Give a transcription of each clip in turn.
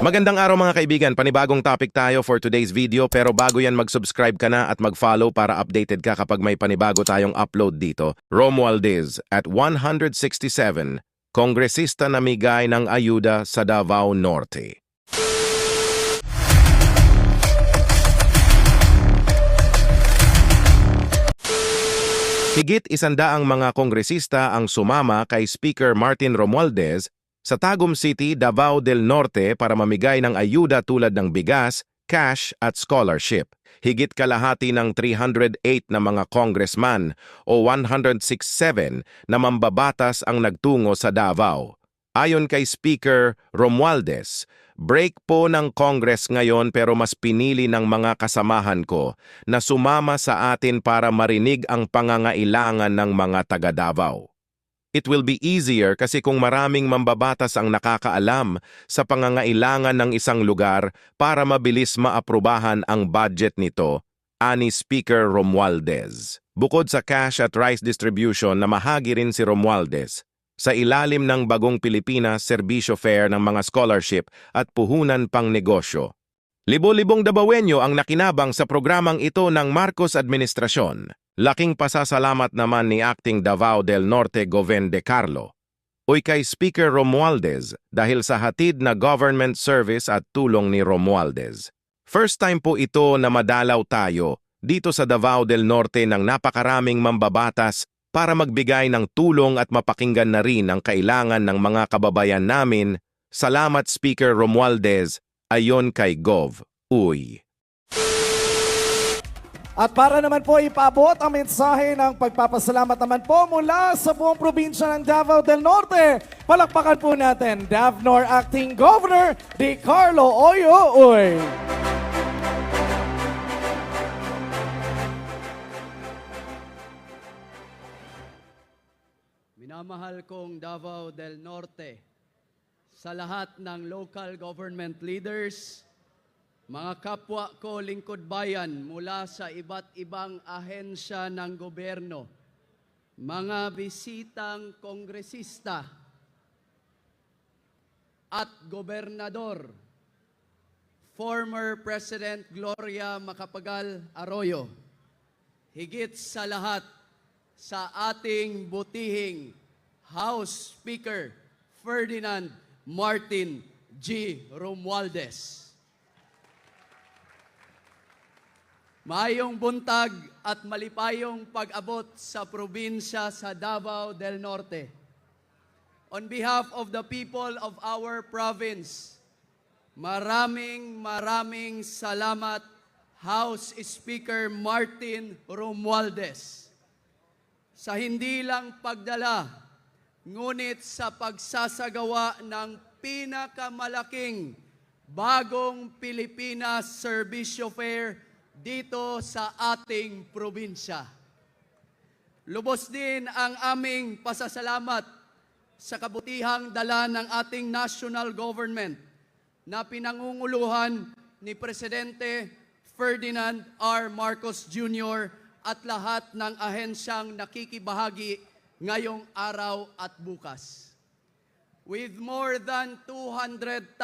Magandang araw mga kaibigan, panibagong topic tayo for today's video pero bago yan mag-subscribe ka na at mag-follow para updated ka kapag may panibago tayong upload dito. Romualdez at 167, kongresista na migay ng ayuda sa Davao Norte. Higit isandaang mga kongresista ang sumama kay Speaker Martin Romualdez sa Tagum City, Davao del Norte para mamigay ng ayuda tulad ng bigas, cash at scholarship. Higit kalahati ng 308 na mga congressman o 167 na mambabatas ang nagtungo sa Davao. Ayon kay Speaker Romualdez, break po ng Congress ngayon pero mas pinili ng mga kasamahan ko na sumama sa atin para marinig ang pangangailangan ng mga taga Davao. It will be easier kasi kung maraming mambabatas ang nakakaalam sa pangangailangan ng isang lugar para mabilis maaprubahan ang budget nito, ani Speaker Romualdez. Bukod sa cash at rice distribution na mahagi rin si Romualdez, sa ilalim ng Bagong Pilipinas Serbisyo Fair ng mga scholarship at puhunan pang negosyo. Libo-libong Dabawenyo ang nakinabang sa programang ito ng Marcos Administrasyon. Laking pasasalamat naman ni Acting Davao del Norte Goven de Carlo. Uy kay Speaker Romualdez dahil sa hatid na government service at tulong ni Romualdez. First time po ito na madalaw tayo dito sa Davao del Norte ng napakaraming mambabatas para magbigay ng tulong at mapakinggan na rin ang kailangan ng mga kababayan namin. Salamat Speaker Romualdez, ayon kay Gov. Uy. At para naman po ipabot ang mensahe ng pagpapasalamat naman po mula sa buong probinsya ng Davao del Norte. Palakpakan po natin, Davnor Acting Governor Di Carlo Oyo Uy. Minamahal kong Davao del Norte, sa lahat ng local government leaders, mga kapwa ko lingkod bayan mula sa iba't ibang ahensya ng gobyerno, mga bisitang kongresista at gobernador, former President Gloria Macapagal Arroyo, higit sa lahat sa ating butihing House Speaker Ferdinand Martin G. Romualdez. Mayong buntag at malipayong pag-abot sa probinsya sa Davao del Norte. On behalf of the people of our province, maraming maraming salamat House Speaker Martin Romualdez sa hindi lang pagdala, ngunit sa pagsasagawa ng pinakamalaking bagong Pilipinas Servicio Fair dito sa ating probinsya. Lubos din ang aming pasasalamat sa kabutihang dala ng ating national government na pinangunguluhan ni Presidente Ferdinand R. Marcos Jr. at lahat ng ahensyang nakikibahagi ngayong araw at bukas. With more than 200,000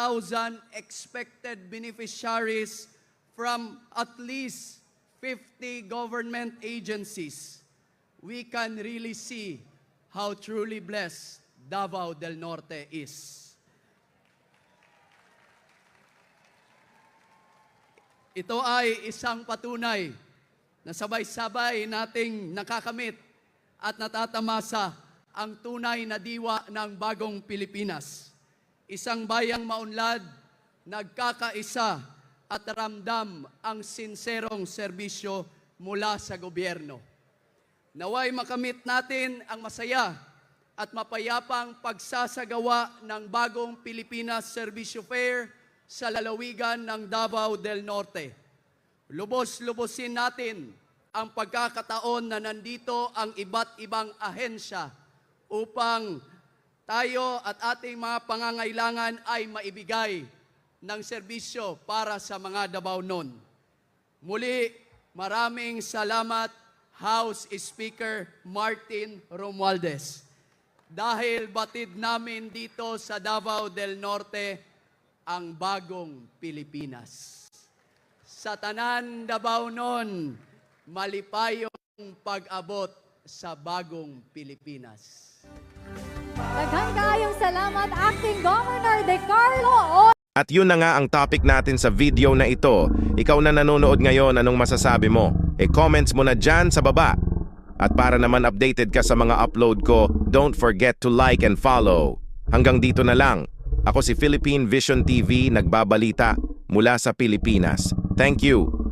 expected beneficiaries from at least 50 government agencies, we can really see how truly blessed Davao del Norte is. Ito ay isang patunay na sabay-sabay nating nakakamit at natatamasa ang tunay na diwa ng bagong Pilipinas. Isang bayang maunlad, nagkakaisa at ramdam ang sinserong serbisyo mula sa gobyerno. Naway makamit natin ang masaya at mapayapang pagsasagawa ng bagong Pilipinas Servicio Fair sa lalawigan ng Davao del Norte. Lubos-lubosin natin ang pagkakataon na nandito ang iba't ibang ahensya upang tayo at ating mga pangangailangan ay maibigay ng serbisyo para sa mga Dabaonon. Muli, maraming salamat House Speaker Martin Romualdez. Dahil batid namin dito sa Davao del Norte ang bagong Pilipinas. Sa tanan Davao noon, malipayong pag-abot sa bagong Pilipinas. Daghang kaayong salamat Acting Governor De Carlo O. At yun na nga ang topic natin sa video na ito. Ikaw na nanonood ngayon, anong masasabi mo? E-comments mo na dyan sa baba. At para naman updated ka sa mga upload ko, don't forget to like and follow. Hanggang dito na lang. Ako si Philippine Vision TV, nagbabalita mula sa Pilipinas. Thank you.